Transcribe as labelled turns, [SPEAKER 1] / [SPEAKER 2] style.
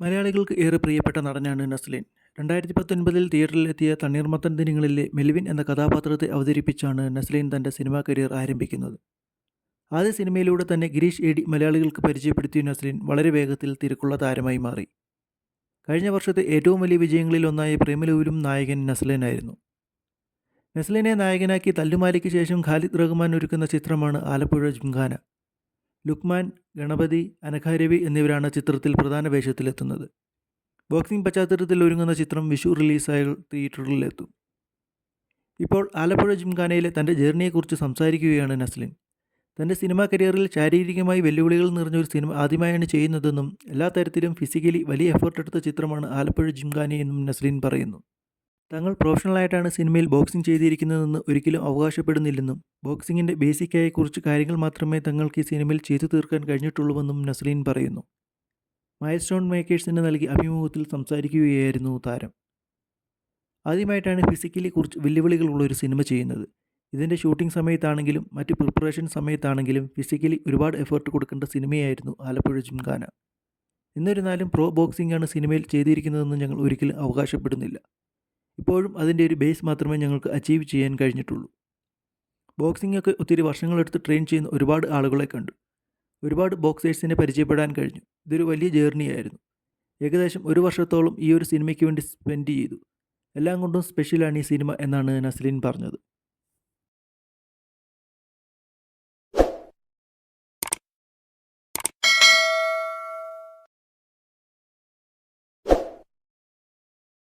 [SPEAKER 1] മലയാളികൾക്ക് ഏറെ പ്രിയപ്പെട്ട നടനാണ് നസ്ലിൻ. രണ്ടായിരത്തി പത്തൊൻപതിൽ തിയേറ്ററിലെത്തിയ തണ്ണീർമത്തൻ ദിനങ്ങളിലെ മെൽവിൻ എന്ന കഥാപാത്രത്തെ അവതരിപ്പിച്ചാണ് നസ്ലിൻ തന്റെ സിനിമാ കരിയർ ആരംഭിക്കുന്നത്. ആദ്യ സിനിമയിലൂടെ തന്നെ ഗിരീഷ് എ ഡി മലയാളികൾക്ക് പരിചയപ്പെടുത്തിയ നസ്ലിൻ വളരെ വേഗത്തിൽ തിരക്കുള്ള താരമായി മാറി. കഴിഞ്ഞ വർഷത്തെ ഏറ്റവും വലിയ വിജയങ്ങളിൽ ഒന്നായ നായകൻ നസ്ലിനായിരുന്നു നസ്ലിനെ നായകനാക്കി തല്ലുമാലിക്ക് ശേഷം ഖാലിദ് റഹ്മാൻ ഒരുക്കുന്ന ചിത്രമാണ് ആലപ്പുഴ ജിംഖാന. ലുക്മാൻ ഗണപതി അനഘാരവി എന്നിവരാണ് ചിത്രത്തിൽ പ്രധാന വേഷത്തിലെത്തുന്നത്. ബോക്സിംഗ് പശ്ചാത്തലത്തിൽ ഒരുങ്ങുന്ന ചിത്രം വിഷു റിലീസായ തിയേറ്ററിലെത്തും ഇപ്പോൾ ആലപ്പുഴ ജിംഖാനയിലെ തന്റെ ജേർണിയെക്കുറിച്ച് സംസാരിക്കുകയാണ് നസ്ലിൻ. തന്റെ സിനിമാ കരിയറിൽ ശാരീരികമായി വെല്ലുവിളികൾ നിറഞ്ഞൊരു സിനിമ ആദ്യമായാണ് ചെയ്യുന്നതെന്നും എല്ലാ തരത്തിലും ഫിസിക്കലി വലിയ എഫേർട്ട് എടുത്ത ചിത്രമാണ് ആലപ്പുഴ ജിംഖാനയെന്നും നസ്ലിൻ പറയുന്നു. തങ്ങൾ പ്രൊഫഷണലായിട്ടാണ് സിനിമയിൽ ബോക്സിംഗ് ചെയ്തിരിക്കുന്നതെന്ന് ഒരിക്കലും അവകാശപ്പെടുന്നില്ലെന്നും ബോക്സിങ്ങിന്റെ ബേസിക്കായ കുറച്ച് കാര്യങ്ങൾ മാത്രമേ തങ്ങൾക്ക് ഈ സിനിമയിൽ ചെയ്തു തീർക്കാൻ കഴിഞ്ഞിട്ടുള്ളൂവെന്നും നസ്ലീൻ പറയുന്നു. മൈൽ സ്റ്റോൺ മേക്കേഴ്സിന് നൽകിയ അഭിമുഖത്തിൽ സംസാരിക്കുകയായിരുന്നു താരം. ആദ്യമായിട്ടാണ് ഫിസിക്കലി കുറച്ച് വെല്ലുവിളികളുള്ള ഒരു സിനിമ ചെയ്യുന്നത്. ഇതിന്റെ ഷൂട്ടിംഗ് സമയത്താണെങ്കിലും മറ്റ് പ്രിപ്പറേഷൻ സമയത്താണെങ്കിലും ഫിസിക്കലി ഒരുപാട് എഫേർട്ട് കൊടുക്കേണ്ട സിനിമയായിരുന്നു ആലപ്പുഴ ജിംഖാന. എന്നിരുന്നാലും പ്രോ ബോക്സിംഗ് ആണ് സിനിമയിൽ ചെയ്തിരിക്കുന്നതെന്ന് ഞങ്ങൾ ഒരിക്കലും അവകാശപ്പെടുന്നില്ല. ഇപ്പോഴും അതിന്റെ ഒരു ബേസ് മാത്രമേ ഞങ്ങൾക്ക് അച്ചീവ് ചെയ്യാൻ കഴിഞ്ഞിട്ടുള്ളൂ. ബോക്സിംഗ് ഒക്കെ ഒത്തിരി വർഷങ്ങളെടുത്ത് ട്രെയിൻ ചെയ്യുന്ന ഒരുപാട് ആളുകളെ കണ്ടു. ഒരുപാട് ബോക്സേഴ്സിനെ പരിചയപ്പെടാൻ കഴിഞ്ഞു. ഇതൊരു വലിയ ജേർണിയായിരുന്നു ഏകദേശം ഒരു വർഷത്തോളം ഈ ഒരു സിനിമയ്ക്ക് വേണ്ടി സ്പെൻഡ് ചെയ്തു. എല്ലാം കൊണ്ടും സ്പെഷ്യലാണ് ഈ സിനിമ എന്നാണ് നസ്ലിൻ പറഞ്ഞത്.